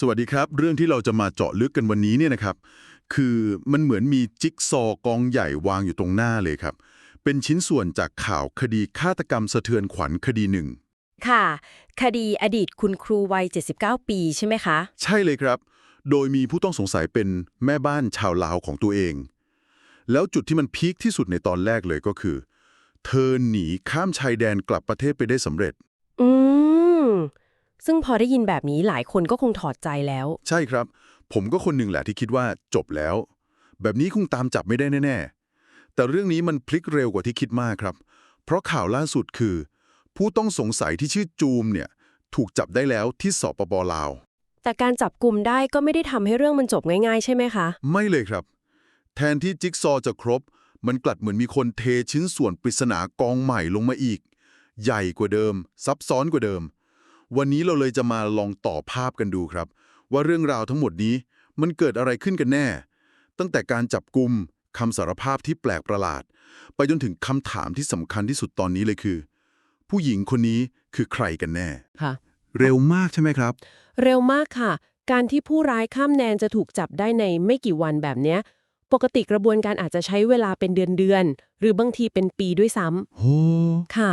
สวัสดีครับ เรื่องที่เราจะมาเจาะลึกกันวันนี้เนี่ยนะครับ คือมันเหมือนมีจิ๊กซอว์กองใหญ่วางอยู่ตรงหน้าเลยครับ เป็นชิ้นส่วนจากข่าวคดีฆาตกรรมสะเทือนขวัญคดีหนึ่งค่ะ คดีอดีตคุณครูวัย 79 ปีใช่ไหมคะ ใช่เลยครับ โดยมีผู้ต้องสงสัยเป็นแม่บ้านชาวลาวของตัวเอง แล้วจุดที่มันพีคที่สุดในตอนแรกเลยก็คือ เธอหนีข้ามชายแดนกลับประเทศไปได้สำเร็จ อืม ซึ่งพอได้ยินแบบนี้หลายคนก็คงถอดใจแล้ว ใช่ครับ ผมก็คนหนึ่งแหละที่คิดว่าจบแล้ว แบบนี้คงตามจับไม่ได้แน่ ๆ แต่เรื่องนี้มันพลิกเร็วกว่าที่คิดมากครับ เพราะข่าวล่าสุดคือ ผู้ต้องสงสัยที่ชื่อจูมเนี่ยถูกจับได้แล้วที่สปปลาว แต่การจับกลุ่มได้ก็ไม่ได้ทำให้เรื่องมันจบง่าย ๆ ใช่ไหมคะ ไม่เลยครับ แทนที่จิ๊กซอว์จะครบ มันกลัดเหมือนมีคนเทชิ้นส่วนปริศนากองใหม่ลงมาอีก ใหญ่กว่าเดิม ซับซ้อนกว่าเดิม วันนี้เราเลยจะมาลองต่อภาพกันดูครับ ว่าเรื่องราวทั้งหมดนี้มันเกิดอะไรขึ้นกันแน่ ตั้งแต่การจับกลุ่มคำสารภาพที่แปลกประหลาด ไปจนถึงคำถามที่สำคัญที่สุดตอนนี้เลยคือ ผู้หญิงคนนี้คือใครกันแน่ค่ะ เร็วมากใช่ไหมครับ เร็วมากค่ะ การที่ผู้ร้ายข้ามแดนจะถูกจับได้ในไม่กี่วันแบบเนี้ย ปกติกระบวนการอาจจะใช้เวลาเป็นเดือนๆหรือบางทีเป็นปีด้วยซ้ำโอ้ ค่ะ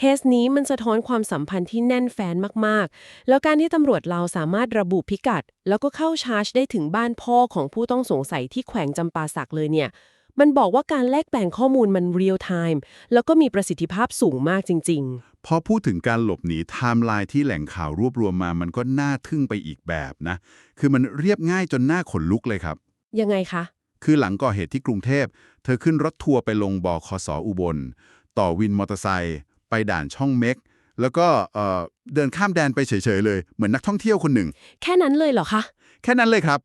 เคสนี้มันสะท้อนความสัมพันธ์ที่แน่นแฟนมากๆ แล้วการที่ตำรวจเราสามารถระบุพิกัด แล้วก็เข้าชาร์จได้ถึงบ้านพ่อของผู้ต้องสงสัยที่แขวงจำปาสักเลยเนี่ย มันบอกว่าการแลกแปลงข้อมูลมันเรียลไทม์แล้วก็มีประสิทธิภาพสูงมากจริงพอพูดถึงการหลบหนีไทม์ไลน์ที่แหล่งข่าวรวบรวมมา มันก็น่าทึ่งไปอีกแบบนะ คือมันเรียบง่ายจนน่าขนลุกเลยครับๆยังไงคะ คือหลังก่อเหตุที่กรุงเทพ เธอขึ้นรถทัวร์ไปลงบอคสอุบล ต่อวินมอเตอร์ไซค์ ไปด่านช่องเม็ก แล้วก็เอ่อเดินข้ามแดนไปเฉยๆเลย เหมือนนักท่องเที่ยวคนหนึ่ง แค่นั้นเลยเหรอคะ แค่นั้นเลยครับ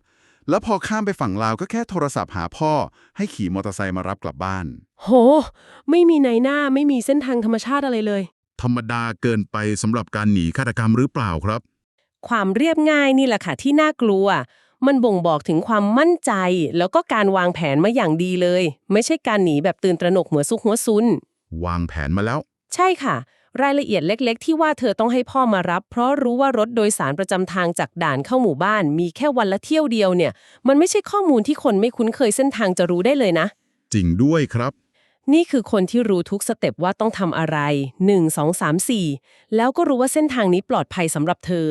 แล้วพอข้ามไปฝั่งลาวก็แค่โทรศัพท์หาพ่อ ให้ขี่มอเตอร์ไซค์มารับกลับบ้าน โห ไม่มีในหน้าไม่มีเส้นทางธรรมชาติอะไรเลย ธรรมดาเกินไปสำหรับการหนีฆาตกรรมหรือเปล่าครับ ความเรียบง่ายนี่แหละค่ะที่น่ากลัว มันบ่งบอกถึงความมั่นใจ แล้วก็การวางแผนมาอย่างดีเลย ไม่ใช่การหนีแบบตื่นตระหนกหัวซุกหัวซุน วางแผนมาแล้ว ใช่ค่ะ รายละเอียดเล็กๆ ที่ว่าเธอต้องให้พ่อมารับ เพราะรู้ว่ารถโดยสารประจำทางจากด่านเข้าหมู่บ้าน มีแค่วันละเที่ยวเดียวเนี่ย มันไม่ใช่ข้อมูลที่คนไม่คุ้นเคยเส้นทางจะรู้ได้เลยนะ จริงด้วยครับ นี่คือคนที่รู้ทุกสเต็ปว่าต้องทำอะไร 1 2 3 4 แล้วก็รู้ว่าเส้นทางนี้ปลอดภัยสำหรับเธอ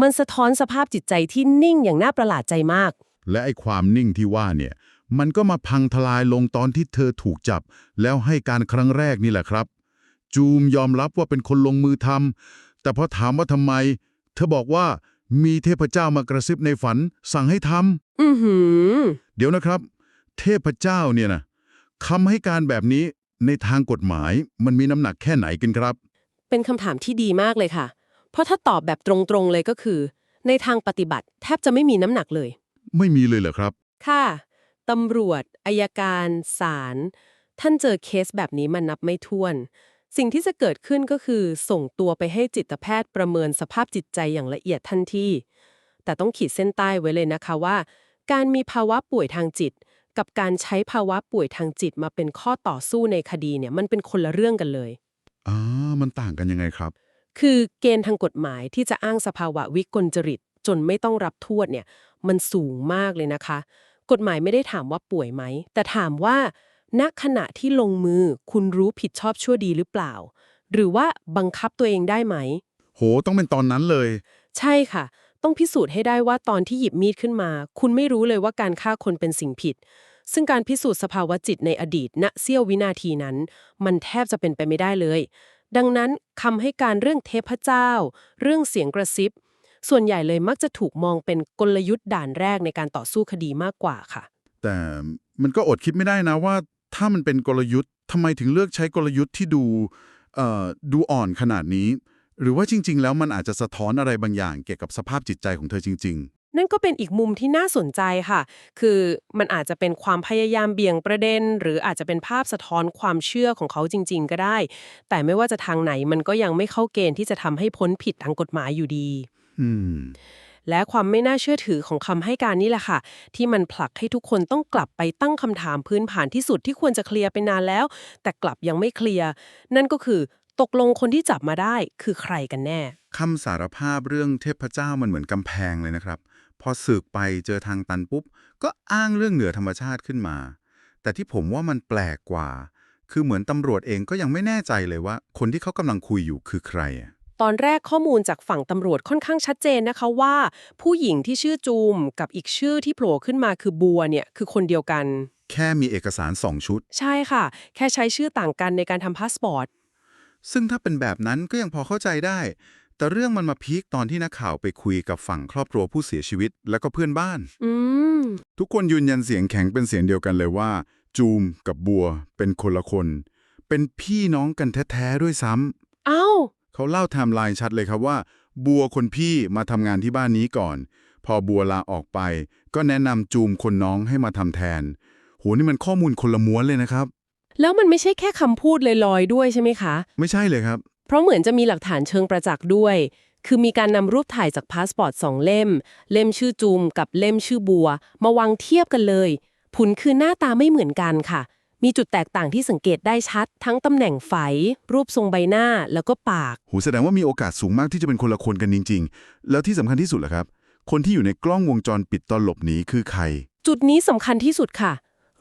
มันสะท้อนสภาพจิตใจที่นิ่งอย่างน่าประหลาดใจมาก และไอ้ความนิ่งที่ว่าเนี่ยมันก็มาพังทลายลงตอนที่เธอถูกจับ แล้วให้การครั้งแรกนี่แหละครับ จูมยอมรับว่าเป็นคนลงมือทำแต่พอถามว่าทำไม เธอบอกว่ามีเทพเจ้ามากระซิบในฝัน สั่งให้ทอือหือำเดี๋ยวนะครับ เทพเจ้าเนี่ยนะคำให้การแบบนี้ในทางกฎหมายมันมีน้ำหนักแค่ไหนกันครับ เป็นคำถามที่ดีมากเลยค่ะ เพราะถ้าตอบแบบตรงๆเลยก็คือ ในทางปฏิบัติแทบจะไม่มีน้ำหนักเลย ไม่มีเลยเหรอครับ ค่ะตำรวจอายการศาลท่านเจอเคสแบบนี้มันนับไม่ถ้วน สิ่งที่จะเกิดขึ้นก็คือ ส่งตัวไปให้จิตแพทย์ประเมินสภาพจิตใจอย่างละเอียดทันที แต่ต้องขีดเส้นใต้ไว้เลยนะคะว่า การมีภาวะป่วยทางจิต กับการใช้ภาวะป่วยทางจิตมาเป็นข้อต่อสู้ในคดีเนี่ยมันเป็นคนละเรื่องกันเลยอ่ามันต่างกันยังไงครับ คือเกณฑ์ทางกฎหมายที่จะอ้างสภาวะวิกลจริต จนไม่ต้องรับโทษเนี่ยมันสูงมากเลยนะคะ กฎหมายไม่ได้ถามว่าป่วยไหม แต่ถามว่า ณขณะที่ลงมือคุณรู้ผิดชอบชั่วดีหรือเปล่า หรือว่าบังคับตัวเองได้ไหม โห ต้องเป็นตอนนั้นเลย ใช่ค่ะ ต้องพิสูจน์ให้ได้ว่าตอนที่หยิบมีดขึ้นมา คุณไม่รู้เลยว่าการฆ่าคนเป็นสิ่งผิด ซึ่งการพิสูจน์สภาวะจิตในอดีตณเสี้ยววินาทีนั้น มันแทบจะเป็นไปไม่ได้เลย ดังนั้นคำให้การเรื่องเทพเจ้า เรื่องเสียงกระซิบ ส่วนใหญ่เลยมักจะถูกมองเป็นกลยุทธ์ด่านแรกในการต่อสู้คดีมากกว่าค่ะ แต่มันก็อดคิดไม่ได้นะว่า ถ้ามันเป็นกลยุทธ์ทำไมถึงเลือกใช้กลยุทธ์ที่ดูเอ่อดูอ่อนขนาดนี้ หรือว่าจริง ๆ แล้วมันอาจจะสะท้อนอะไรบางอย่างเกี่ยวกับสภาพจิตใจของเธอจริงนั่นก็เป็นอีกมุมที่น่าสนใจค่ะ คือมันอาจจะเป็นความพยายามเบี่ยงประเด็น หรืออาจจะเป็นภาพสะท้อนความเชื่อของเขาจริง ๆ ก็ได้ แต่ไม่ว่าจะทางไหนมันก็ยังไม่เข้าเกณฑ์ที่จะทำให้พ้นผิดทางกฎหมายอยู่ดีๆอืม และความไม่น่าเชื่อถือของคำให้การนี่แหละค่ะ ที่มันผลักให้ทุกคนต้องกลับไปตั้งคำถามพื้นฐานที่สุดที่ควรจะเคลียร์ไปนานแล้ว แต่กลับยังไม่เคลียร์นั่นก็คือตกลงคนที่จับมาได้คือใครกันแน่คำสารภาพเรื่องเทพเจ้ามันเหมือนกำแพงเลยนะครับ พอสืบไปเจอทางตันปุ๊บ ก็อ้างเรื่องเหนือธรรมชาติขึ้นมา แต่ที่ผมว่ามันแปลกกว่า คือเหมือนตำรวจเองก็ยังไม่แน่ใจเลยว่า คนที่เขากำลังคุยอยู่คือใคร ตอนแรกข้อมูลจากฝั่งตำรวจค่อนข้างชัดเจนนะคะว่า ผู้หญิงที่ชื่อจูมกับอีกชื่อที่โผล่ขึ้นมาคือบัวเนี่ยคือคนเดียวกัน แค่มีเอกสารสองชุด ใช่ค่ะ แค่ใช้ชื่อต่างกันในการทำพาสปอร์ต ซึ่งถ้าเป็นแบบนั้นก็ยังพอเข้าใจได้ แต่เรื่องมันมาพีคตอนที่นักข่าวไปคุยกับฝั่งครอบครัวผู้เสียชีวิต แล้วก็เพื่อนบ้าน อืม ทุกคนยืนยันเสียงแข็งเป็นเสียงเดียวกันเลยว่า จูมกับบัวเป็นคนละคน เป็นพี่น้องกันแท้ๆด้วยซ้ำเอ้า เขาเล่าไทม์ไลน์ชัดเลยครับว่า บัวคนพี่มาทำงานที่บ้านนี้ก่อน พอบัวลาออกไป ก็แนะนำจูมคนน้องให้มาทำแทนโหนี่มันข้อมูลคนละม้วนเลยนะครับ แล้วมันไม่ใช่แค่คำพูดลอยๆด้วยใช่ไหมคะ ไม่ใช่เลยครับ เพราะเหมือนจะมีหลักฐานเชิงประจักษ์ด้วย คือมีการนำรูปถ่ายจากพาสปอร์ตสองเล่ม เล่มชื่อจูมกับเล่มชื่อบัว มาวางเทียบกันเลยผลคือหน้าตาไม่เหมือนกันค่ะ มีจุดแตกต่างที่สังเกตได้ชัด ทั้งตำแหน่งไฝ รูปทรงใบหน้าแล้วก็ปากโหแสดงว่ามีโอกาสสูงมากที่จะเป็นคนละคนกันจริง ๆ แล้วที่สำคัญที่สุดล่ะครับ คนที่อยู่ในกล้องวงจรปิดตอนหลบหนีคือใคร จุดนี้สำคัญที่สุดค่ะ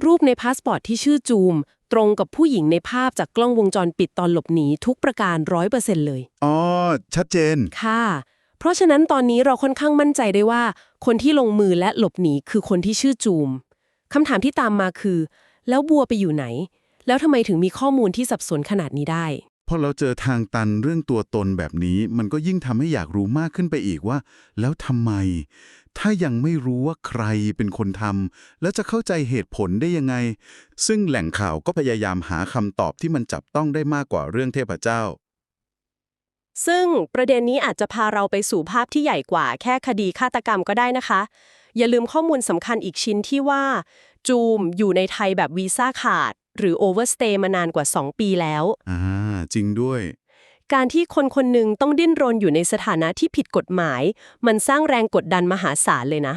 รูปในพาสปอร์ตที่ชื่อจูม ตรงกับผู้หญิงในภาพจากกล้องวงจรปิดตอนหลบหนีทุกประการร้อยเปอร์เซ็นต์เลย อ๋อ ชัดเจน ค่ะ เพราะฉะนั้นตอนนี้เราค่อนข้างมั่นใจได้ว่า คนที่ลงมือและหลบหนีคือคนที่ชื่อจูมคำถามที่ตามมาคือ แล้วบัวไปอยู่ไหน แล้วทำไมถึงมีข้อมูลที่สับสนขนาดนี้ได้ พอเราเจอทางตันเรื่องตัวตนแบบนี้ มันก็ยิ่งทำให้อยากรู้มากขึ้นไปอีกว่า แล้วทำไม ถ้ายังไม่รู้ว่าใครเป็นคนทำแล้วจะเข้าใจเหตุผลได้ยังไง ซึ่งแหล่งข่าวก็พยายามหาคำตอบที่มันจับต้องได้มากกว่าเรื่องเทพเจ้า ซึ่งประเด็นนี้อาจจะพาเราไปสู่ภาพที่ใหญ่กว่า แค่คดีฆาตกรรมก็ได้นะคะ อย่าลืมข้อมูลสำคัญอีกชิ้นที่ว่า จูม อยู่ในไทยแบบวีซ่าขาด หรือโอเวอร์สเตย์มานานกว่า 2 ปีแล้ว อ่า จริงด้วย การที่คนคนหนึ่งต้องดิ้นรนอยู่ในสถานะที่ผิดกฎหมาย มันสร้างแรงกดดันมหาศาลเลยนะ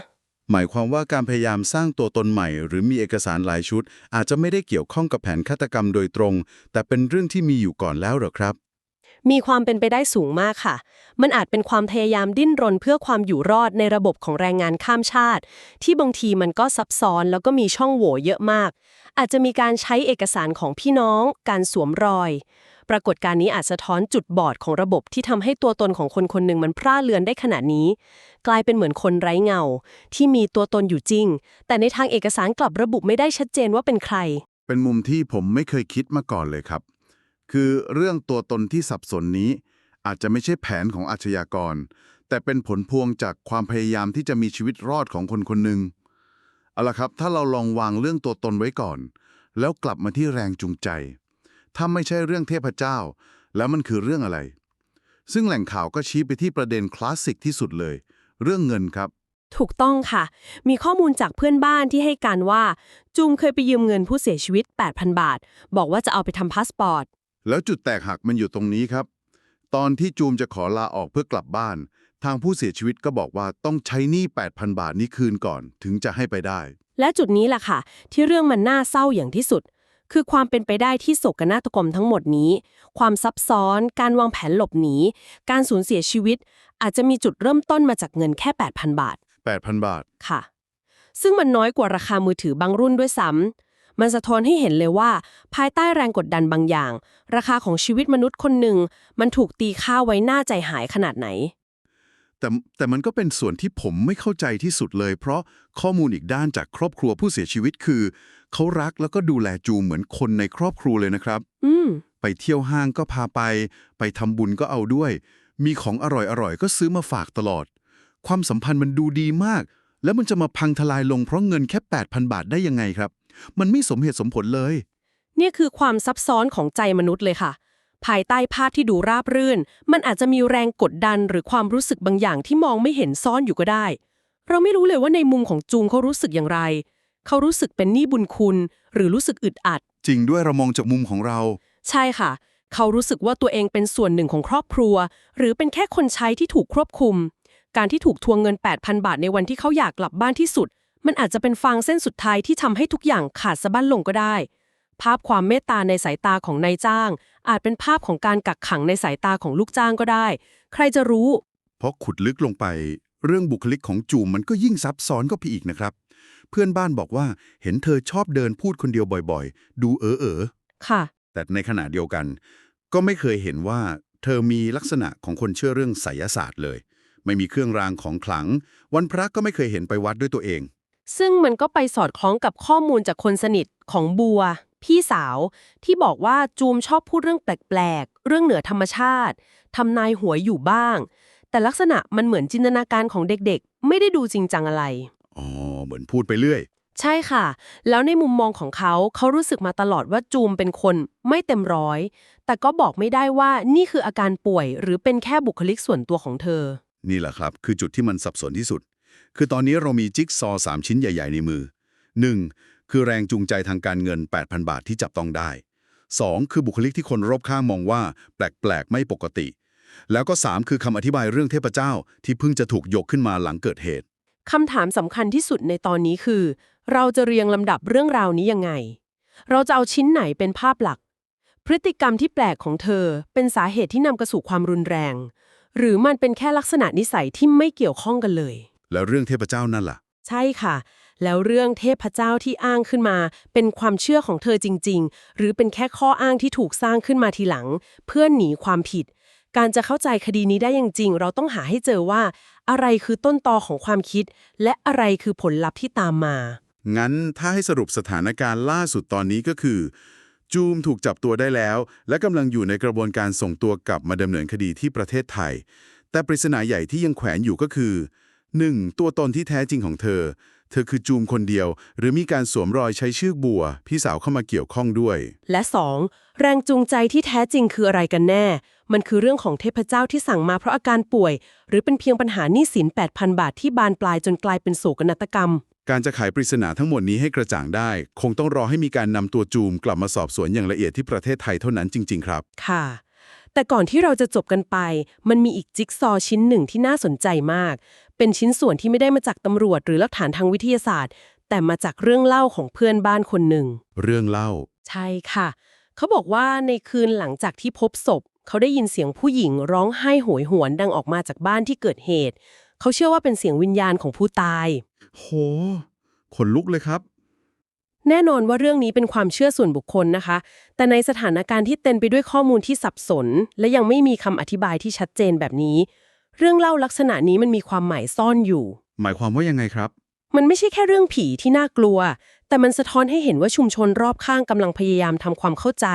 หมายความว่าการพยายามสร้างตัวตนใหม่ หรือมีเอกสารหลายชุด อาจจะไม่ได้เกี่ยวข้องกับแผนฆาตกรรมโดยตรง แต่เป็นเรื่องที่มีอยู่ก่อนแล้วเหรอครับ มีความเป็นไปได้สูงมากค่ะ มันอาจเป็นความพยายามดิ้นรนเพื่อความอยู่รอดในระบบของแรงงานข้ามชาติ ที่บางทีมันก็ซับซ้อนแล้วก็มีช่องโหว่เยอะมาก อาจจะมีการใช้เอกสารของพี่น้อง การสวมรอย ปรากฏการณ์นี้อาจสะท้อนจุดบอดของระบบที่ทำให้ตัวตนของคนคนหนึ่งมันพร่าเลือนได้ขนาดนี้ กลายเป็นเหมือนคนไร้เงา ที่มีตัวตนอยู่จริง แต่ในทางเอกสารกลับระบุไม่ได้ชัดเจนว่าเป็นใคร เป็นมุมที่ผมไม่เคยคิดมาก่อนเลยครับ คือเรื่องตัวตนที่สับสนนี้ อาจจะไม่ใช่แผนของอาชญากร แต่เป็นผลพวงจากความพยายามที่จะมีชีวิตรอดของคนคนหนึ่งเอาละครับ ถ้าเราลองวางเรื่องตัวตนไว้ก่อน แล้วกลับมาที่แรงจูงใจ ถ้าไม่ใช่เรื่องเทพเจ้า แล้วมันคือเรื่องอะไร ซึ่งแหล่งข่าวก็ชี้ไปที่ประเด็นคลาสสิกที่สุดเลย เรื่องเงินครับถูกต้องค่ะ มีข้อมูลจากเพื่อนบ้านที่ให้การว่าจูมเคยไปยืมเงินผู้เสียชีวิต 8,000 บาท บอกว่าจะเอาไปทำพาสปอร์ต แล้วจุดแตกหักมันอยู่ตรงนี้ครับ ตอนที่จูมจะขอลาออกเพื่อกลับบ้าน ทางผู้เสียชีวิตก็บอกว่าต้องใช้หนี้ 8,000 บาทนี้คืนก่อน ถึงจะให้ไปได้ และจุดนี้แหละค่ะ ที่เรื่องมันน่าเศร้าอย่างที่สุด คือความเป็นไปได้ที่โศกนาฏกรรมทั้งหมดนี้ ความซับซ้อน การวางแผนหลบหนี การสูญเสียชีวิต อาจจะมีจุดเริ่มต้นมาจากเงินแค่ 8,000 บาท 8,000 บาท ค่ะ ซึ่งมันน้อยกว่าราคามือถือบางรุ่นด้วยซ้ำ มันสะท้อนให้เห็นเลยว่า ภายใต้แรงกดดันบางอย่าง ราคาของชีวิตมนุษย์คนหนึ่ง มันถูกตีค่าไว้หน้าใจหายขนาดไหน แต่แต่มันก็เป็นส่วนที่ผมไม่เข้าใจที่สุดเลย เพราะข้อมูลอีกด้านจากครอบครัวผู้เสียชีวิตคือ เขารักแล้วก็ดูแลจูมเหมือนคนในครอบครัวเลยนะครับ อืมไปเที่ยวห้างก็พาไป ไปทำบุญก็เอาด้วย มีของอร่อยๆก็ซื้อมาฝากตลอด ความสัมพันธ์มันดูดีมาก แล้วมันจะมาพังทลายลงเพราะเงินแค่ 8,000 บาทได้ยังไงครับ มันไม่สมเหตุสมผลเลย เนี่ยคือความซับซ้อนของใจมนุษย์เลยค่ะ ภายใต้ภาพที่ดูราบรื่น มันอาจจะมีแรงกดดันหรือความรู้สึกบางอย่างที่มองไม่เห็นซ่อนอยู่ก็ได้ เราไม่รู้เลยว่าในมุมของจูงเขารู้สึกอย่างไร เขารู้สึกเป็นหนี้บุญคุณ หรือรู้สึกอึดอัด จริงด้วยเรามองจากมุมของเรา ใช่ค่ะ เขารู้สึกว่าตัวเองเป็นส่วนหนึ่งของครอบครัว หรือเป็นแค่คนใช้ที่ถูกควบคุม การที่ถูกทวงเงิน 8,000 บาทในวันที่เขาอยากกลับบ้านที่สุด มันอาจจะเป็นฟางเส้นสุดท้ายที่ทำให้ทุกอย่างขาดสะบั้นลงก็ได้ ภาพความเมตตาในสายตาของนายจ้าง อาจเป็นภาพของการกักขังในสายตาของลูกจ้างก็ได้ ใครจะรู้ เพราะขุดลึกลงไป เรื่องบุคลิกของจูมมันก็ยิ่งซับซ้อนก็ไปอีกนะครับ เพื่อนบ้านบอกว่าเห็นเธอชอบเดินพูดคนเดียวบ่อยๆ ดูเออเออค่ะ แต่ในขณะเดียวกัน ก็ไม่เคยเห็นว่าเธอมีลักษณะของคนเชื่อเรื่องไสยศาสตร์เลย ไม่มีเครื่องรางของขลัง วันพระก็ไม่เคยเห็นไปวัดด้วยตัวเอง ซึ่งมันก็ไปสอดคล้องกับข้อมูลจากคนสนิทของบัว พี่สาว ที่บอกว่าจูมชอบพูดเรื่องแปลกๆ เรื่องเหนือธรรมชาติทำนายหวยอยู่บ้าง แต่ลักษณะมันเหมือนจินตนาการของเด็กๆ ไม่ได้ดูจริงจังอะไร อ๋อ เหมือนพูดไปเรื่อย ใช่ค่ะ แล้วในมุมมองของเขาเขารู้สึกมาตลอดว่าจูมเป็นคนไม่เต็มร้อย แต่ก็บอกไม่ได้ว่านี่คืออาการป่วย หรือเป็นแค่บุคลิกส่วนตัวของเธอ นี่แหละครับ คือจุดที่มันสับสนที่สุด คือตอนนี้เรามีจิ๊กซอว์สามชิ้นใหญ่ ๆ ในมือ 1. คือแรงจูงใจทางการเงิน 8,000 บาทที่จับต้องได้ 2. คือบุคลิกที่คนรอบข้างมองว่า แปลก ๆ ไม่ปกติ แล้วก็ 3 คือคำอธิบายเรื่องเทพเจ้าที่เพิ่งจะถูกยกขึ้นมาหลังเกิดเหตุคำถามสำคัญที่สุดในตอนนี้คือ เราจะเรียงลำดับเรื่องราวนี้ยังไง เราจะเอาชิ้นไหนเป็นภาพหลัก พฤติกรรมที่แปลกของเธอเป็นสาเหตุที่นำกระสู่ความรุนแรง หรือมันเป็นแค่ลักษณะนิสัยที่ไม่เกี่ยวข้องกันเลย แล้วเรื่องเทพเจ้านั่นล่ะ ใช่ค่ะ แล้วเรื่องเทพเจ้าที่อ้างขึ้นมา เป็นความเชื่อของเธอจริง ๆ หรือเป็นแค่ข้ออ้างที่ถูกสร้างขึ้นมาทีหลัง เพื่อหนีความผิด การจะเข้าใจคดีนี้ได้อย่างจริง เราต้องหาให้เจอว่า อะไรคือต้นตอของความคิด และอะไรคือผลลัพธ์ที่ตามมา งั้นถ้าให้สรุปสถานการณ์ล่าสุดตอนนี้ก็คือ จูมถูกจับตัวได้แล้ว และกำลังอยู่ในกระบวนการส่งตัวกลับมาดำเนินคดีที่ประเทศไทย แต่ปริศนาใหญ่ที่ยังแขวนอยู่ก็คือ 1. ตัวตนที่แท้จริงของเธอ เธอคือจูมคนเดียว หรือมีการสวมรอยใช้ชื่อบัว พี่สาวเข้ามาเกี่ยวข้องด้วย และ 2. แรงจูงใจที่แท้จริงคืออะไรกันแน่ มันคือเรื่องของเทพเจ้าที่สั่งมาเพราะอาการป่วย หรือเป็นเพียงปัญหาหนี้สิน 8,000 บาทที่บานปลายจนกลายเป็นโศกนาฏกรรม การจะไขปริศนาทั้งหมดนี้ให้กระจ่างได้ คงต้องรอให้มีการนำตัวจูมกลับมาสอบสวนอย่างละเอียดที่ประเทศไทยเท่านั้นจริง ๆ ครับ ค่ะแต่ก่อนที่เราจะจบกันไป มันมีอีกจิ๊กซอว์ชิ้นหนึ่งที่น่าสนใจมาก เป็นชิ้นส่วนที่ไม่ได้มาจากตำรวจหรือหลักฐานทางวิทยาศาสตร์ แต่มาจากเรื่องเล่าของเพื่อนบ้านคนหนึ่ง เรื่องเล่า ใช่ค่ะ เขาบอกว่าในคืนหลังจากที่พบศพ เขาได้ยินเสียงผู้หญิงร้องไห้โหยหวนดังออกมาจากบ้านที่เกิดเหตุ เขาเชื่อว่าเป็นเสียงวิญญาณของผู้ตาย โห ขนลุกเลยครับ แน่นอนว่าเรื่องนี้เป็นความเชื่อส่วนบุคคลนะคะ แต่ในสถานการณ์ที่เต็มไปด้วยข้อมูลที่สับสน และยังไม่มีคำอธิบายที่ชัดเจนแบบนี้ เรื่องเล่าลักษณะนี้มันมีความหมายซ่อนอยู่ หมายความว่ายังไงครับ มันไม่ใช่แค่เรื่องผีที่น่ากลัว แต่มันสะท้อนให้เห็นว่าชุมชนรอบข้างกำลังพยายามทำความเข้าใจ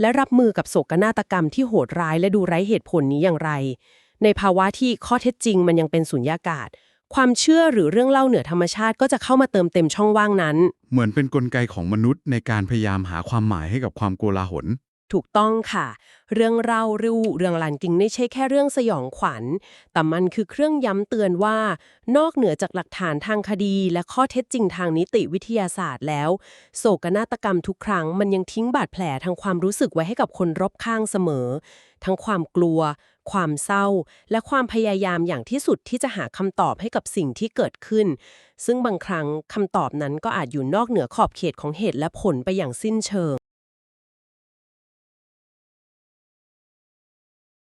และรับมือกับโศกนาฏกรรมที่โหดร้ายและดูไร้เหตุผลนี้อย่างไร ในภาวะที่ข้อเท็จจริงมันยังเป็นสุญญากาศ ความเชื่อหรือเรื่องเล่าเหนือธรรมชาติก็จะเข้ามาเติมเต็มช่องว่างนั้น เหมือนเป็นนกลไกของมนุษย์ในการพยายามหาความหมายให้กับความโกลาหล ถูกต้องค่ะ เรื่องเล่าริวเรื่องลันกิงไม่ใช่แค่เรื่องสยองขวัญ แต่มันคือเครื่องย้ำเตือนว่า นอกเหนือจากหลักฐานทางคดีและข้อเท็จจริงทางนิติวิทยาศาสตร์แล้ว โศกนาฏกรรมทุกครั้งมันยังทิ้งบาดแผลทางความรู้สึกไว้ให้กับคนรอบข้างเสมอ ทั้งความกลัว ความเศร้า และความพยายามอย่างที่สุดที่จะหาคำตอบให้กับสิ่งที่เกิดขึ้น ซึ่งบางครั้งคำตอบนั้นก็อาจอยู่นอกเหนือขอบเขตของเหตุและผลไปอย่างสิ้นเชิง